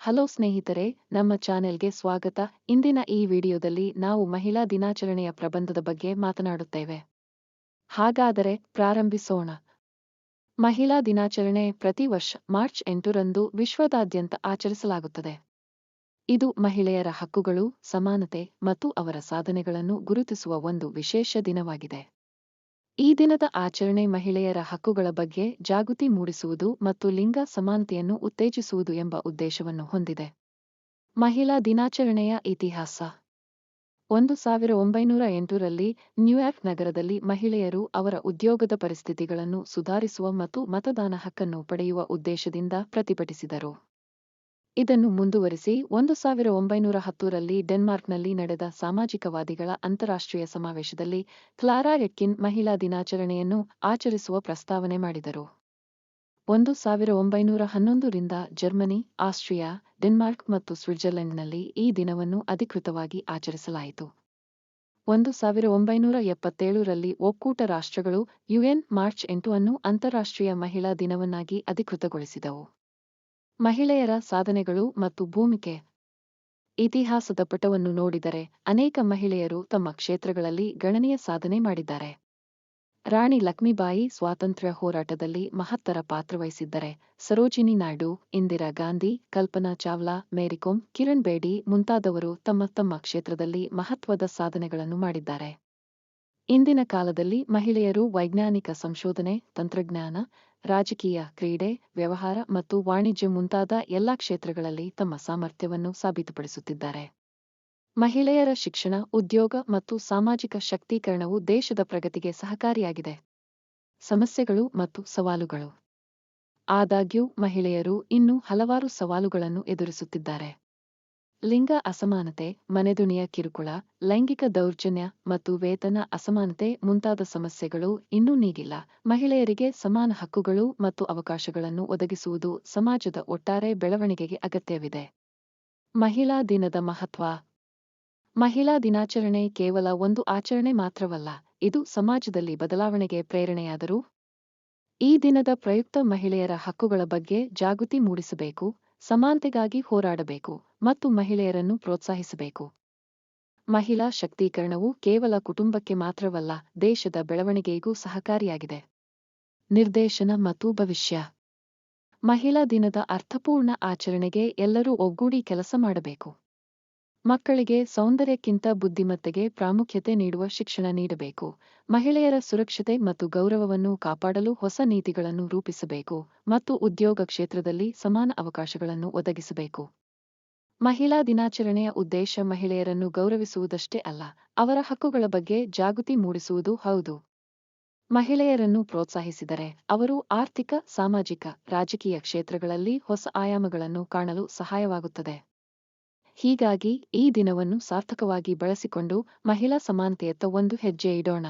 Hello ಸ್ನೇಹಿತರೆ, ನಮ್ಮ ಚಾನೆಲ್ಗೆ ಸ್ವಾಗತ. ಇಂದಿನ ಈ ವಿಡಿಯೋದಲ್ಲಿ ನಾವು ಮಹಿಳಾ ದಿನಾಚರಣೆಯ ಪ್ರಬಂಧದ ಬಗ್ಗೆ ಮಾತನಾಡುತ್ತೇವೆ. ಹಾಗಾದರೆ ಪ್ರಾರಂಭಿಸೋಣ. ಮಹಿಳಾ ದಿನಾಚರಣೆ ಪ್ರತಿ ವರ್ಷ ಮಾರ್ಚ್ ಎಂಟರಂದು ವಿಶ್ವದಾದ್ಯಂತ ಆಚರಿಸಲಾಗುತ್ತದೆ. ಇದು ಮಹಿಳೆಯರ ಹಕ್ಕುಗಳು, ಸಮಾನತೆ ಮತ್ತು ಅವರ ಸಾಧನೆಗಳನ್ನು ಗುರುತಿಸುವ ಒಂದು ವಿಶೇಷ ದಿನವಾಗಿದೆ. ಈ ದಿನದ ಆಚರಣೆ ಮಹಿಳೆಯರ ಹಕ್ಕುಗಳ ಬಗ್ಗೆ ಜಾಗೃತಿ ಮೂಡಿಸುವುದು ಮತ್ತು ಲಿಂಗ ಸಮಾನತೆಯನ್ನು ಉತ್ತೇಜಿಸುವುದು ಎಂಬ ಉದ್ದೇಶವನ್ನು ಹೊಂದಿದೆ. ಮಹಿಳಾ ದಿನಾಚರಣೆಯ ಇತಿಹಾಸ. ಒಂದು ಸಾವಿರ ಒಂಬೈನೂರ ಎಂಟರಲ್ಲಿ ನ್ಯೂಯಾರ್ಕ್ ನಗರದಲ್ಲಿ ಮಹಿಳೆಯರು ಅವರ ಉದ್ಯೋಗದ ಪರಿಸ್ಥಿತಿಗಳನ್ನು ಸುಧಾರಿಸುವ ಮತ್ತು ಮತದಾನ ಹಕ್ಕನ್ನು ಪಡೆಯುವ ಉದ್ದೇಶದಿಂದ ಪ್ರತಿಭಟಿಸಿದರು. ಇದನ್ನು ಮುಂದುವರಿಸಿ, ಒಂದು ಸಾವಿರ ಒಂಬೈನೂರ ಹತ್ತರಲ್ಲಿ ಡೆನ್ಮಾರ್ಕ್ನಲ್ಲಿ ನಡೆದ ಸಾಮಾಜಿಕವಾದಿಗಳ ಅಂತಾರಾಷ್ಟ್ರೀಯ ಸಮಾವೇಶದಲ್ಲಿ ಕ್ಲಾರಾ ಎಟ್ಕಿನ್ ಮಹಿಳಾ ದಿನಾಚರಣೆಯನ್ನು ಆಚರಿಸುವ ಪ್ರಸ್ತಾವನೆ ಮಾಡಿದರು. ಒಂದು ಸಾವಿರ ಒಂಬೈನೂರ ಹನ್ನೊಂದರಿಂದ ಜರ್ಮನಿ, ಆಸ್ಟ್ರಿಯಾ, ಡೆನ್ಮಾರ್ಕ್ ಮತ್ತು ಸ್ವಿಟ್ಜರ್ಲೆಂಡ್ನಲ್ಲಿ ಈ ದಿನವನ್ನು ಅಧಿಕೃತವಾಗಿ ಆಚರಿಸಲಾಯಿತು. ಒಂದು ಸಾವಿರ ಒಂಬೈನೂರ ಎಪ್ಪತ್ತೇಳರಲ್ಲಿ ಒಕ್ಕೂಟ ರಾಷ್ಟ್ರಗಳು ಯುಎನ್ ಮಾರ್ಚ್ ಎಂಟು ಅನ್ನು ಅಂತಾರಾಷ್ಟ್ರೀಯ ಮಹಿಳಾ ದಿನವನ್ನಾಗಿ ಅಧಿಕೃತಗೊಳಿಸಿದವು. ಮಹಿಳೆಯರ ಸಾಧನೆಗಳು ಮತ್ತು ಭೂಮಿಕೆ. ಇತಿಹಾಸದ ಪಟವನ್ನು ನೋಡಿದರೆ ಅನೇಕ ಮಹಿಳೆಯರು ತಮ್ಮ ಕ್ಷೇತ್ರಗಳಲ್ಲಿ ಗಣನೀಯ ಸಾಧನೆ ಮಾಡಿದ್ದಾರೆ. ರಾಣಿ ಲಕ್ಷ್ಮೀಬಾಯಿ ಸ್ವಾತಂತ್ರ್ಯ ಹೋರಾಟದಲ್ಲಿ ಮಹತ್ತರ ಪಾತ್ರವಹಿಸಿದ್ದರೆ ಸರೋಜಿನಿ ನಾಯ್ಡು, ಇಂದಿರಾ ಗಾಂಧಿ, ಕಲ್ಪನಾ ಚಾವ್ಲಾ ಮೇರಿಕೋಮ್ ಕಿರಣ್ ಬೇಡಿ ಮುಂತಾದವರು ತಮ್ಮ ತಮ್ಮ ಕ್ಷೇತ್ರದಲ್ಲಿ ಮಹತ್ವದ ಸಾಧನೆಗಳನ್ನು ಮಾಡಿದ್ದಾರೆ. ಇಂದಿನ ಕಾಲದಲ್ಲಿ ಮಹಿಳೆಯರು ವೈಜ್ಞಾನಿಕ ಸಂಶೋಧನೆ, ತಂತ್ರಜ್ಞಾನ ರಾಜಕೀಯ, ಕ್ರೀಡೆ, ವ್ಯವಹಾರ ಮತ್ತು ವಾಣಿಜ್ಯ ಮುಂತಾದ ಎಲ್ಲಾ ಕ್ಷೇತ್ರಗಳಲ್ಲಿ ತಮ್ಮ ಸಾಮರ್ಥ್ಯವನ್ನು ಸಾಬೀತುಪಡಿಸುತ್ತಿದ್ದಾರೆ. ಮಹಿಳೆಯರ ಶಿಕ್ಷಣ, ಉದ್ಯೋಗ ಮತ್ತು ಸಾಮಾಜಿಕ ಶಕ್ತೀಕರಣವು ದೇಶದ ಪ್ರಗತಿಗೆ ಸಹಕಾರಿಯಾಗಿದೆ. ಸಮಸ್ಯೆಗಳು ಮತ್ತು ಸವಾಲುಗಳು. ಆದಾಗ್ಯೂ ಮಹಿಳೆಯರು ಇನ್ನೂ ಹಲವಾರು ಸವಾಲುಗಳನ್ನು ಎದುರಿಸುತ್ತಿದ್ದಾರೆ. ಲಿಂಗ ಅಸಮಾನತೆ ಮನೆದುಣಿಯ ಕಿರುಕುಳ, ಲೈಂಗಿಕ ದೌರ್ಜನ್ಯ ಮತ್ತು ವೇತನ ಅಸಮಾನತೆ ಮುಂತಾದ ಸಮಸ್ಯೆಗಳು ಇನ್ನೂ ನೀಗಿಲ್ಲ. ಮಹಿಳೆಯರಿಗೆ ಸಮಾನ ಹಕ್ಕುಗಳು ಮತ್ತು ಅವಕಾಶಗಳನ್ನು ಒದಗಿಸುವುದು ಸಮಾಜದ ಒಟ್ಟಾರೆ ಬೆಳವಣಿಗೆಗೆ ಅಗತ್ಯವಿದೆ. ಮಹಿಳಾ ದಿನದ ಮಹತ್ವ. ಮಹಿಳಾ ದಿನಾಚರಣೆ ಕೇವಲ ಒಂದು ಆಚರಣೆ ಮಾತ್ರವಲ್ಲ, ಇದು ಸಮಾಜದಲ್ಲಿ ಬದಲಾವಣೆಗೆ ಪ್ರೇರಣೆಯಾದರೂ ಈ ದಿನದ ಪ್ರಯುಕ್ತ ಮಹಿಳೆಯರ ಹಕ್ಕುಗಳ ಬಗ್ಗೆ ಜಾಗೃತಿ ಮೂಡಿಸಬೇಕು, ಸಮಾನತೆಗಾಗಿ ಹೋರಾಡಬೇಕು. ಮತ್ತು ಮಹಿಳೆಯರನ್ನು ಪ್ರೋತ್ಸಾಹಿಸಬೇಕು. ಮಹಿಳಾ ಶಕ್ತೀಕರಣವು ಕೇವಲ ಕುಟುಂಬಕ್ಕೆ ಮಾತ್ರವಲ್ಲ, ದೇಶದ ಬೆಳವಣಿಗೆಗೂ ಸಹಕಾರಿಯಾಗಿದೆ. ನಿರ್ದೇಶನ ಮತ್ತು ಭವಿಷ್ಯ. ಮಹಿಳಾ ದಿನದ ಅರ್ಥಪೂರ್ಣ ಆಚರಣೆಗೆ ಎಲ್ಲರೂ ಒಗ್ಗೂಡಿ ಕೆಲಸ ಮಾಡಬೇಕು. ಮಕ್ಕಳಿಗೆ ಸೌಂದರ್ಯಕ್ಕಿಂತ ಬುದ್ಧಿಮತ್ತೆಗೆ ಪ್ರಾಮುಖ್ಯತೆ ನೀಡುವ ಶಿಕ್ಷಣ ನೀಡಬೇಕು. ಮಹಿಳೆಯರ ಸುರಕ್ಷತೆ ಮತ್ತು ಗೌರವವನ್ನು ಕಾಪಾಡಲು ಹೊಸ ನೀತಿಗಳನ್ನು ರೂಪಿಸಬೇಕು ಮತ್ತು ಉದ್ಯೋಗ ಕ್ಷೇತ್ರದಲ್ಲಿ ಸಮಾನ ಅವಕಾಶಗಳನ್ನು ಒದಗಿಸಬೇಕು. ಮಹಿಳಾ ದಿನಾಚರಣೆಯ ಉದ್ದೇಶ ಮಹಿಳೆಯರನ್ನು ಗೌರವಿಸುವುದಷ್ಟೇ ಅಲ್ಲ, ಅವರ ಹಕ್ಕುಗಳ ಬಗ್ಗೆ ಜಾಗೃತಿ ಮೂಡಿಸುವುದು ಹೌದು. ಮಹಿಳೆಯರನ್ನು ಪ್ರೋತ್ಸಾಹಿಸಿದರೆ ಅವರು ಆರ್ಥಿಕ, ಸಾಮಾಜಿಕ, ರಾಜಕೀಯ ಕ್ಷೇತ್ರಗಳಲ್ಲಿ ಹೊಸ ಆಯಾಮಗಳನ್ನು ಕಾಣಲು ಸಹಾಯವಾಗುತ್ತದೆ. ಹೀಗಾಗಿ ಈ ದಿನವನ್ನು ಸಾರ್ಥಕವಾಗಿ ಬಳಸಿಕೊಂಡು ಮಹಿಳಾ ಸಮಾನತೆಯತ್ತ ಒಂದು ಹೆಜ್ಜೆ ಇಡೋಣ.